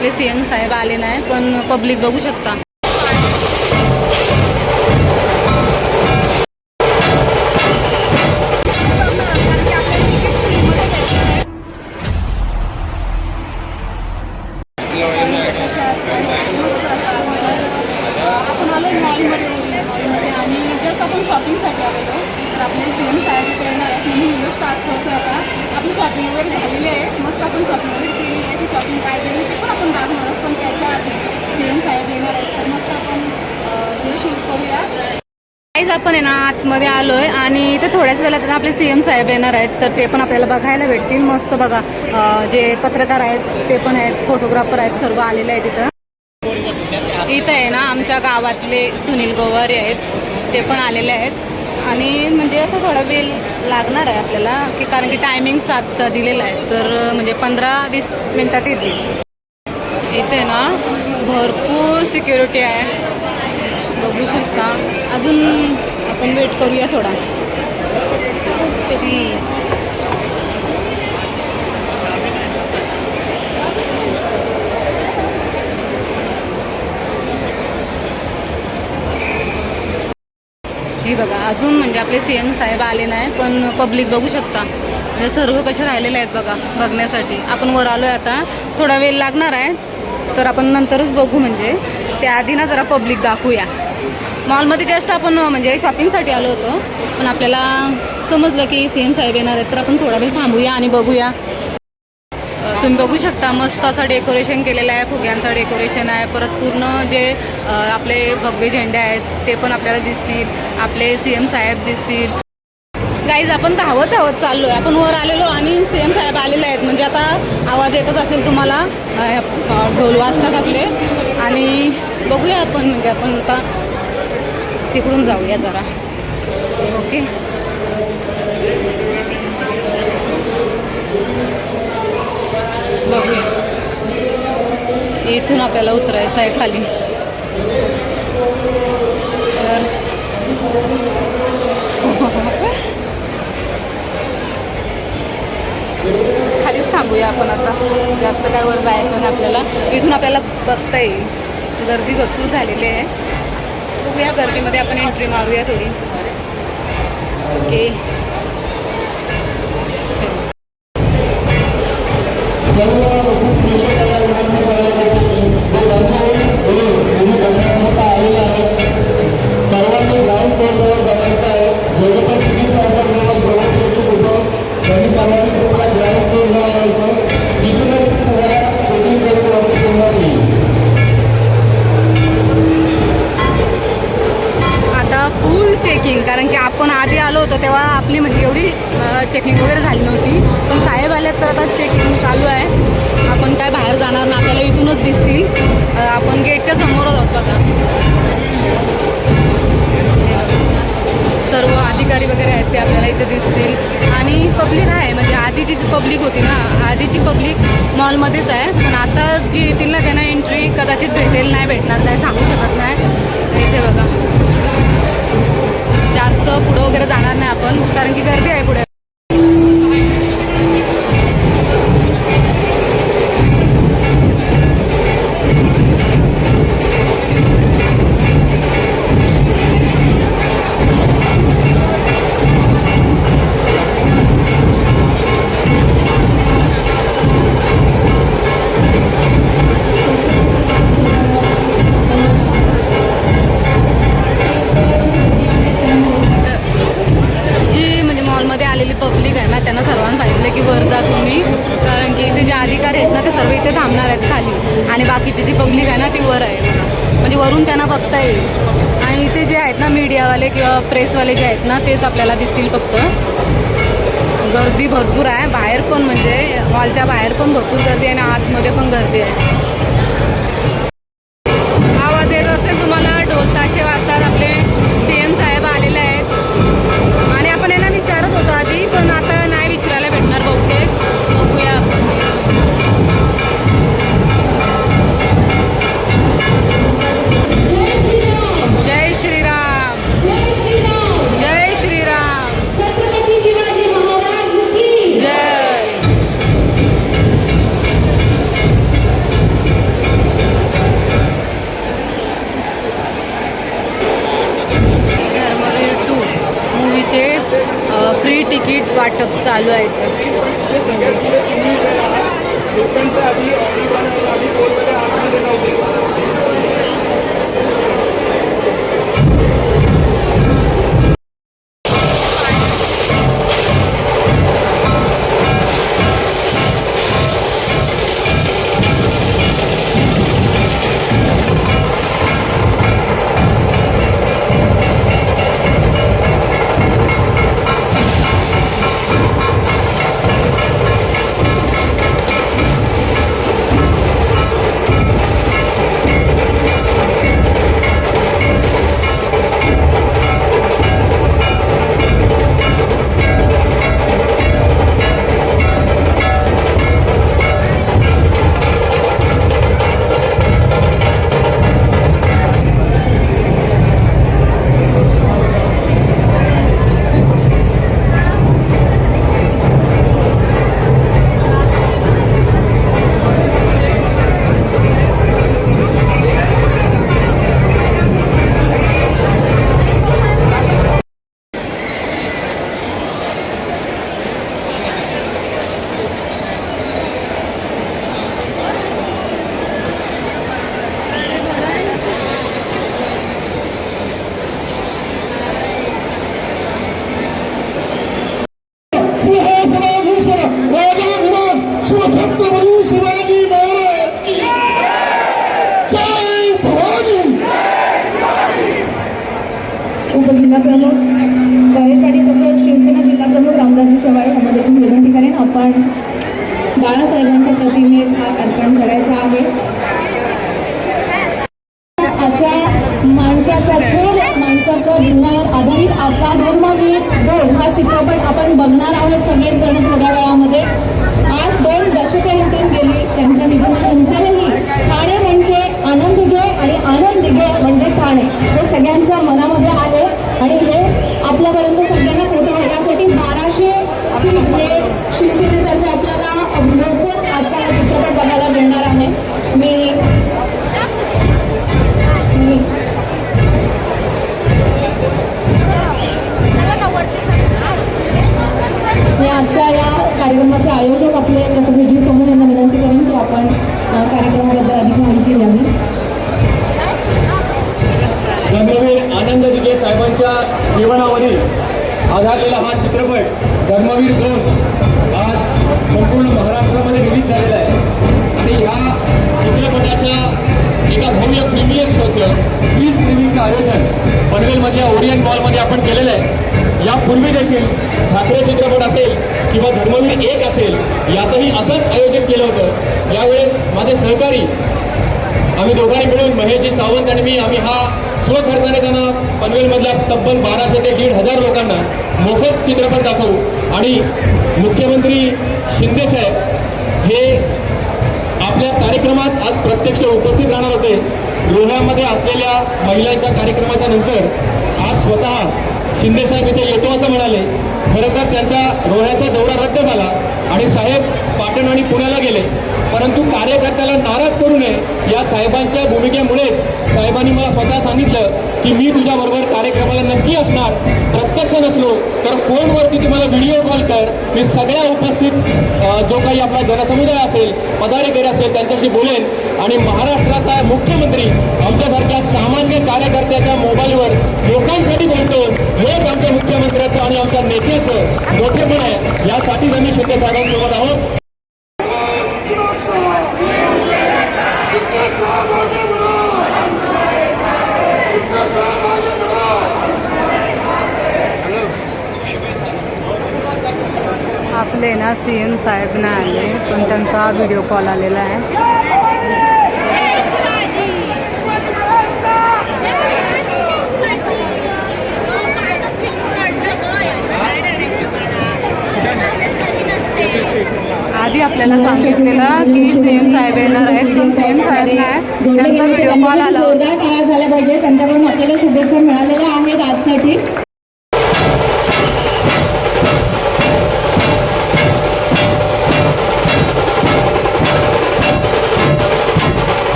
आपले C M साहेब आले नाही पण पब्लिक बघू शकता. आपण मॉलमध्ये आणि आपण शॉपिंगसाठी आलेलो. तर आपले सी एम साहेब इथे येणार आहेत म्हणून व्हिडिओ स्टार्ट करतो आता. आपली शॉपिंग वगैरे झालेली आहे. मस्त आपण शॉपिंग वगैरे केलेली आहे. ती शॉपिंग काय केली ते पण आपण दाखवणार आहोत. पण त्याच्या आधी सी साहेब येणार आहेत. तर मस्त आपण व्हिडिओ शूट करूया. काहीच आपण आहे ना आतमध्ये आलोय आणि ते थोड्याच वेळात ना आपले सी एम साहेब येणार आहेत. तर ते पण आपल्याला बघायला भेटतील. मस्त बघा जे पत्रकार आहेत ते पण आहेत फोटोग्राफर आहेत सर्व आलेले आहेत इथं. इथं आहे ना आमच्या गावातले सुनील गोवारे आहेत. ते पण आलेले आहेत. आणि म्हणजे आता थोडा वेळ लागणार आहे आपल्याला की कारण की टायमिंग सातचा दिलेला आहे. तर म्हणजे पंधरा वीस मिनटात येतील. इथे ना भरपूर सिक्युरिटी आहे. बघू शकता. अजून आपण वेट करूया थोडा. तरी. ही बघा अजून म्हणजे आपले सी एम साहेब आले नाही पण पब्लिक बघू शकता. म्हणजे सर्व कसे राहिलेले आहेत बघा बघण्यासाठी. आपण वर आलो आहे आता. थोडा वेळ लागणार आहे तर आपण नंतरच बघू म्हणजे. त्याआधी ना जरा पब्लिक दाखवूया. मॉलमध्ये जस्ट आपण म्हणजे शॉपिंगसाठी आलो होतो पण आपल्याला समजलं की सी एम साहेब येणार आहेत तर आपण थोडा वेळ थांबूया आणि बघूया. तुम्ही बघू शकता मस्त असं डेकोरेशन केलेलं आहे फुग्यांचं डेकोरेशन आहे. परत पूर्ण जे आपले भगवे झेंडे आहेत ते पण आपल्याला दिसतील. आपले सी एम साहेब दिसतील. गाईज आपण धावत धावत चाललो आहे आपण वर आलेलो आणि सी एम साहेब आलेले आहेत. म्हणजे आता आवाज येतच असेल तुम्हाला. ढोल वाजतात आपले. आणि बघूया आपण म्हणजे आपण आता तिकडून जाऊया जरा. ओके बघूया. इथून आपल्याला उतरायचं आहे खाली. तर खालीच थांबूया आपण आता. जास्त काय वर जायचं नाही आपल्याला. इथून आपल्याला बघता येईल. गर्दी भरपूर झालेली आहे. बघूया गर्दीमध्ये आपण एंट्री मारूया थोडी. ओके सर्वांनी ग्राउंड फ्लोअरजवळ जायचं आहे. जेवढे पण चालू आहे. आपण काय बाहेर जाणार ना आपल्याला इथूनच दिसतील. आपण गेटच्या समोरच आहोत बघा. सर्व अधिकारी वगैरे आहेत ते आपल्याला इथे दिसतील. आणि पब्लिक आहे म्हणजे आधीची जी पब्लिक होती ना आधीची पब्लिक मॉलमध्येच आहे. पण आता जी येतील ना त्यांना एंट्री कदाचित भेटेल नाही भेटणार नाही सांगू शकत नाही. वरून त्यांना बघता येईल आणि इथे जे आहेत ना मीडियावाले किंवा प्रेसवाले जे आहेत ना तेच आपल्याला दिसतील फक्त. गर्दी भरपूर आहे. बाहेर पण म्हणजे हॉलच्या बाहेर पण भरपूर गर्दी आहे आणि आतमध्ये पण गर्दी आहे. वाटप चालू आहे उपजिल्हा प्रमुख परेश तसेच शिवसेना जिल्हा प्रमुख रामदासजी शेवाळे यांना देखील विनंती करेन. आपण बाळासाहेबांच्या प्रतिमेस हा अर्पण करायचा आहे. अशा माणसाच्या थोर माणसाच्या जीवनावर आधारित आजचा धर्मवीर दोन हा चित्रपट आपण बघणार आहोत सगळेच जण थोड्या वेळामध्ये आज दोन दशके उलटून गेली त्यांच्या निधनानंतरही ठाणे म्हणजे आनंद घे आणि आनंद घे म्हणजे ठाणे. हे सगळ्यांच्या मनामध्ये आपल्यापर्यंत सगळ्यांना पोहोचावं यासाठी बाराशे सीट हे शिवसेनेतर्फे. यांच्या जीवनावरील आधारलेला हा चित्रपट धर्मवीर दोन आज संपूर्ण महाराष्ट्रामध्ये रिलीज झालेला आहे. आणि ह्या चित्रपटाच्या एका भव्य प्रीमियर शोचं फ्री स्क्रीनिंगचं आयोजन पनवेलमधल्या ओरियन मॉलमध्ये आपण केलेलं आहे. यापूर्वी देखील ठाकरे चित्रपट असेल किंवा धर्मवीर एक असेल याचंही असंच आयोजन केलं होतं. यावेळेस माझे सहकारी आम्ही दोघांनी मिळून महेशजी सावंत आणि मी आम्ही हा स्वखर्चाने त्यांना पनवेलमधल्या तब्बल बाराशे ते दीड हजार लोकांना मोफत चित्रपट दाखवू. आणि मुख्यमंत्री शिंदेसाहेब हे आपल्या कार्यक्रमात आज प्रत्यक्ष उपस्थित राहणार होते. लोह्यामध्ये असलेल्या महिलांच्या कार्यक्रमाच्या नंतर आज स्वतः शिंदेसाहेब इथे येतो असं म्हणाले. खरं तर त्यांचा रोह्याचा दौरा रद्द झाला आणि साहेब पाटण आणि पुण्याला गेले. परंतु कार्यकर्त्याला नाराज करू नये या साहेबांच्या भूमिकेमुळेच साहेबांनी मला स्वतः सांगितलं की मी तुझ्याबरोबर कार्यक्रमाला नक्की असणार. प्रत्यक्ष नसलो तर फोनवरती तुम्हाला व्हिडिओ कॉल मी सगळ्या उपस्थित जो काही आपला जनसमुदाय असेल पदाधिकारी असेल त्यांच्याशी बोलेन. आणि महाराष्ट्राचा मुख्यमंत्री आमच्यासारख्या सामान्य कार्यकर्त्याच्या मोबाईलवर लोकांसाठी बोलतो हेच आमच्या मुख्यमंत्र्याचं आणि आमच्या नेत्याचं मोठेपण आहे. यासाठीच आम्ही शिंदे साहेबांसोबत आहोत आपले ना सी एम साहेब नाही आले पण त्यांचा व्हिडिओ कॉल आलेला आहे. आधी आपल्याला सांगितलेलं की सीएम साहेब येणार आहेत पण सीएम साहेब नाही. त्यांचा व्हिडिओ कॉल आला होता. काय झाल्या पाहिजे त्यांच्याकडून आपल्याला शुभेच्छा मिळालेल्या